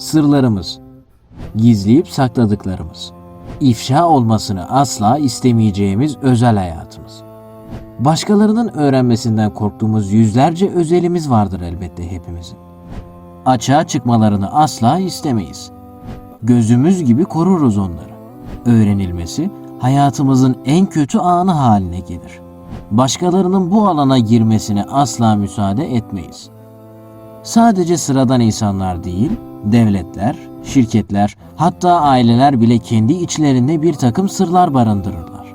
sırlarımız, gizleyip sakladıklarımız, ifşa olmasını asla istemeyeceğimiz özel hayatımız. Başkalarının öğrenmesinden korktuğumuz yüzlerce özelimiz vardır elbette hepimizin. Açığa çıkmalarını asla istemeyiz. Gözümüz gibi koruruz onları. Öğrenilmesi hayatımızın en kötü anı haline gelir. Başkalarının bu alana girmesine asla müsaade etmeyiz. Sadece sıradan insanlar değil, devletler, şirketler, hatta aileler bile kendi içlerinde bir takım sırlar barındırırlar.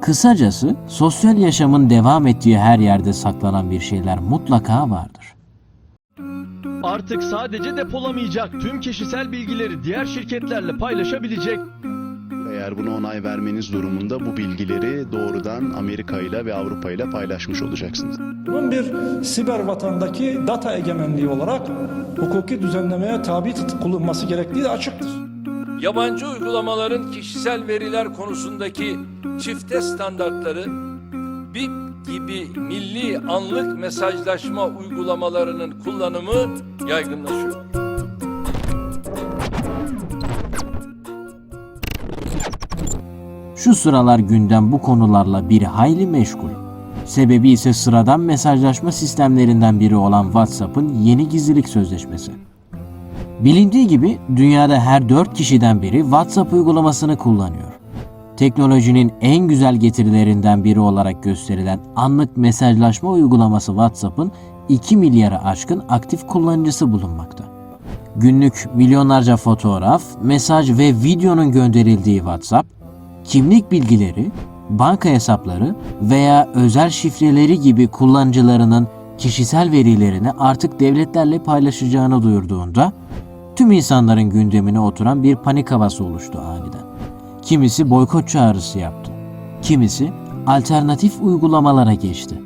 Kısacası sosyal yaşamın devam ettiği her yerde saklanan bir şeyler mutlaka vardır. Artık sadece depolamayacak, tüm kişisel bilgileri diğer şirketlerle paylaşabilecek. Eğer buna onay vermeniz durumunda bu bilgileri doğrudan Amerika ile ve Avrupa ile paylaşmış olacaksınız. Bunun bir siber vatandaki data egemenliği olarak hukuki düzenlemeye tabi tutulması gerektiği de açıktır. yabancı uygulamaların kişisel veriler konusundaki çifte standartları, BIP gibi milli anlık mesajlaşma uygulamalarının kullanımı yaygınlaşıyor. Şu sıralar gündem bu konularla bir hayli meşgul. Sebebi ise sıradan mesajlaşma sistemlerinden biri olan WhatsApp'ın yeni gizlilik sözleşmesi. Bilindiği gibi dünyada her 4 kişiden biri WhatsApp uygulamasını kullanıyor. Teknolojinin en güzel getirilerinden biri olarak gösterilen anlık mesajlaşma uygulaması WhatsApp'ın 2 milyara aşkın aktif kullanıcısı bulunmakta. Günlük milyonlarca fotoğraf, mesaj ve videonun gönderildiği WhatsApp, kimlik bilgileri, banka hesapları veya özel şifreleri gibi kullanıcılarının kişisel verilerini artık devletlerle paylaşacağını duyurduğunda tüm insanların gündemine oturan bir panik havası oluştu aniden. Kimisi boykot çağrısı yaptı. Kimisi alternatif uygulamalara geçti.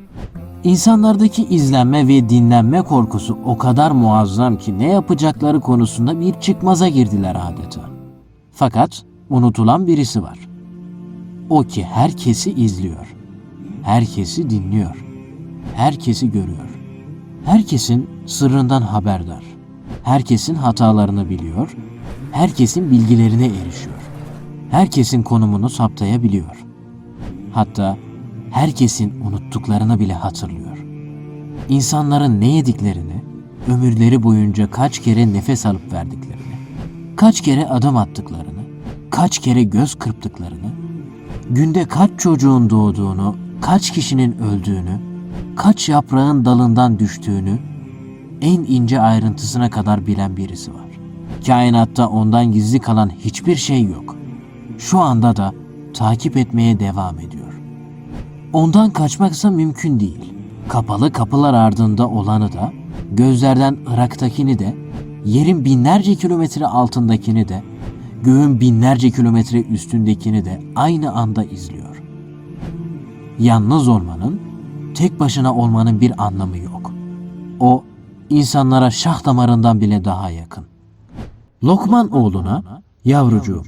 İnsanlardaki izlenme ve dinlenme korkusu o kadar muazzam ki ne yapacakları konusunda bir çıkmaza girdiler adeta. Fakat unutulan birisi var. O ki herkesi izliyor. Herkesi dinliyor. Herkesi görüyor. Herkesin sırrından haberdar. Herkesin hatalarını biliyor. Herkesin bilgilerine erişiyor. Herkesin konumunu saptayabiliyor. Hatta herkesin unuttuklarını bile hatırlıyor. İnsanların ne yediklerini, ömürleri boyunca kaç kere nefes alıp verdiklerini, kaç kere adım attıklarını, kaç kere göz kırptıklarını, günde kaç çocuğun doğduğunu, kaç kişinin öldüğünü, kaç yaprağın dalından düştüğünü en ince ayrıntısına kadar bilen birisi var. Kainatta ondan gizli kalan hiçbir şey yok. Şu anda da takip etmeye devam ediyor. Ondan kaçmaksa mümkün değil. Kapalı kapılar ardında olanı da, gözlerden Irak'takini de, yerin binlerce kilometre altındakini de, göğün binlerce kilometre üstündekini de aynı anda izliyor. Yalnız olmanın, tek başına olmanın bir anlamı yok. O, insanlara şah damarından bile daha yakın. Lokman oğluna, yavrucuğum,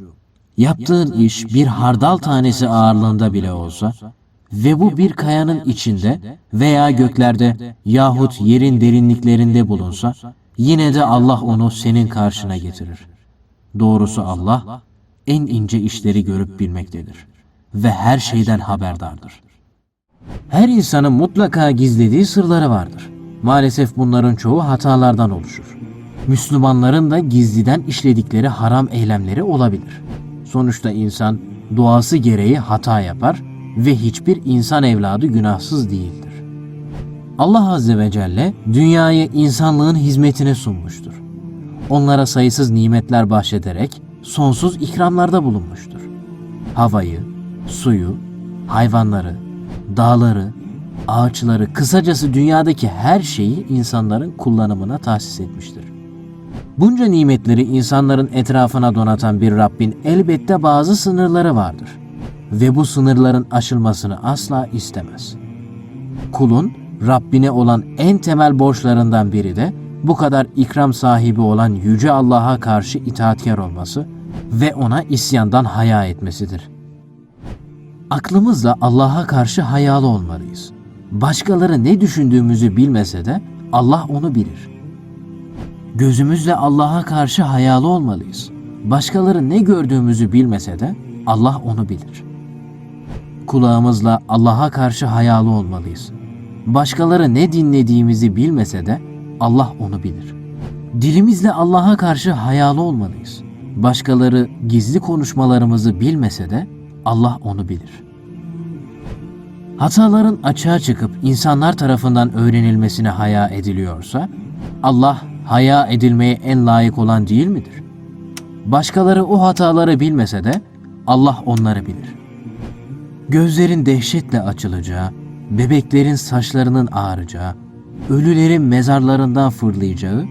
yaptığın iş bir hardal tanesi ağırlığında bile olsa ve bu bir kayanın içinde veya göklerde yahut yerin derinliklerinde bulunsa, yine de Allah onu senin karşına getirir. Doğrusu Allah en ince işleri görüp bilmektedir ve her şeyden haberdardır. Her insanın mutlaka gizlediği sırları vardır. Maalesef bunların çoğu hatalardan oluşur. Müslümanların da gizliden işledikleri haram eylemleri olabilir. Sonuçta insan doğası gereği hata yapar ve hiçbir insan evladı günahsız değildir. Allah Azze ve Celle dünyayı insanlığın hizmetine sunmuştur. Onlara sayısız nimetler bahşederek sonsuz ikramlarda bulunmuştur. Havayı, suyu, hayvanları, dağları, ağaçları, kısacası dünyadaki her şeyi insanların kullanımına tahsis etmiştir. Bunca nimetleri insanların etrafına donatan bir Rabbin elbette bazı sınırları vardır ve bu sınırların aşılmasını asla istemez. Kulun Rabbine olan en temel borçlarından biri de bu kadar ikram sahibi olan yüce Allah'a karşı itaatkar olması ve ona isyandan haya etmesidir. Aklımızla Allah'a karşı hayalı olmalıyız. Başkaları ne düşündüğümüzü bilmese de Allah onu bilir. Gözümüzle Allah'a karşı hayalı olmalıyız. Başkaları ne gördüğümüzü bilmese de Allah onu bilir. Kulağımızla Allah'a karşı hayalı olmalıyız. Başkaları ne dinlediğimizi bilmese de Allah onu bilir. Dilimizle Allah'a karşı hayalı olmalıyız. Başkaları gizli konuşmalarımızı bilmese de Allah onu bilir. Hataların açığa çıkıp insanlar tarafından öğrenilmesine haya ediliyorsa, Allah haya edilmeye en layık olan değil midir? Başkaları o hataları bilmese de Allah onları bilir. Gözlerin dehşetle açılacağı, bebeklerin saçlarının ağaracağı, ölülerin mezarlarından fırlayacağı,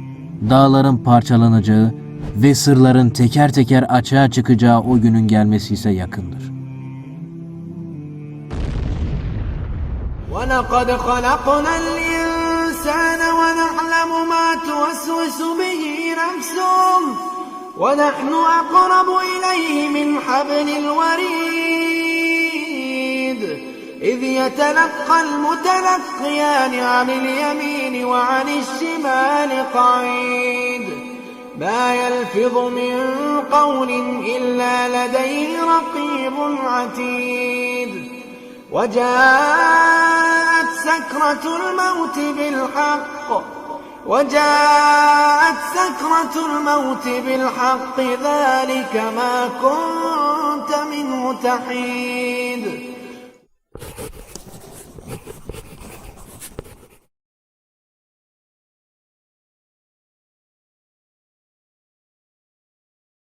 dağların parçalanacağı ve sırların teker teker açığa çıkacağı o günün gelmesi ise yakındır. ولقد خلقنا الإنسان ونعلم ما توسوس به نفسه ونحن أقرب إليه من حبل الوريد إذ يتلقى المتلقيان عن اليمين وعن الشمال قعيد. ما يلفظ من قول إلا لديه رقيب عتيد. وجاءت سكرة الموت بالحق وجاءت سكرة الموت بالحق ذلك ما كنت منه تحيد.